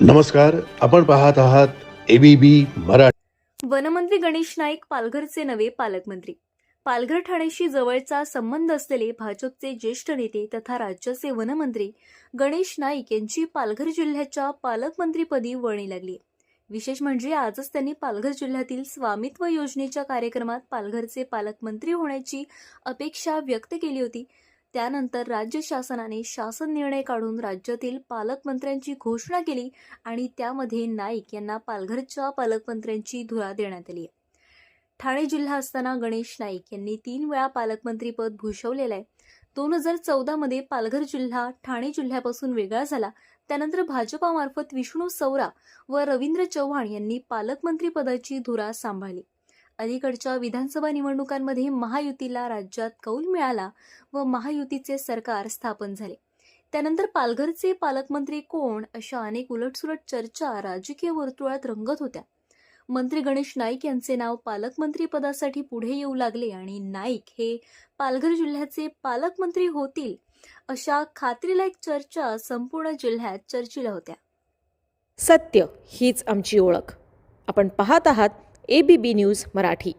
नमस्कार आपण पाहत आहात एबीबी मराठी. वनमंत्री गणेश नाईक पालघरचे नवे पालकमंत्री. पालघर ठाण्याशी जवळचा संबंध असलेले भाजपचे ज्येष्ठ नेते तथा राज्याचे वनमंत्री गणेश नाईक यांची पालघर जिल्ह्याच्या पालकमंत्रीपदी वळणी लागली. विशेष म्हणजे आजच त्यांनी पालघर जिल्ह्यातील स्वामित्व योजनेच्या कार्यक्रमात पालघरचे पालकमंत्री होण्याची अपेक्षा व्यक्त केली होती. त्यानंतर राज्य शासनाने शासन निर्णय काढून राज्यातील पालकमंत्र्यांची घोषणा केली आणि त्यामध्ये नाईक यांना पालघरच्या पालकमंत्र्यांची धुरा देण्यात आली. ठाणे जिल्हा असताना गणेश नाईक यांनी तीन वेळा पालकमंत्रीपद भूषवलेलं आहे. दोन हजार चौदामध्ये पालघर जिल्हा ठाणे जिल्ह्यापासून वेगळा झाला. त्यानंतर भाजपामार्फत विष्णू सौरा व रवींद्र चव्हाण यांनी पालकमंत्रीपदाची धुरा सांभाळली. अलीकडच्या विधानसभा निवडणुकांमध्ये महायुतीला राज्यात कौल मिळाला व महायुतीचे सरकार स्थापन झाले. त्यानंतर पालघरचे पालकमंत्री कोण अशा अनेक उलटसुलट चर्चा राजकीय वर्तुळात रंगत होत्या. मंत्री गणेश नाईक यांचे नाव पालकमंत्री पदासाठी पुढे येऊ लागले आणि नाईक हे पालघर जिल्ह्याचे पालकमंत्री होतील अशा खात्रीलायक चर्चा संपूर्ण जिल्ह्यात चर्चिल्या होत्या. सत्य हीच आमची ओळख. आपण पाहत आहात A B B news Marathi.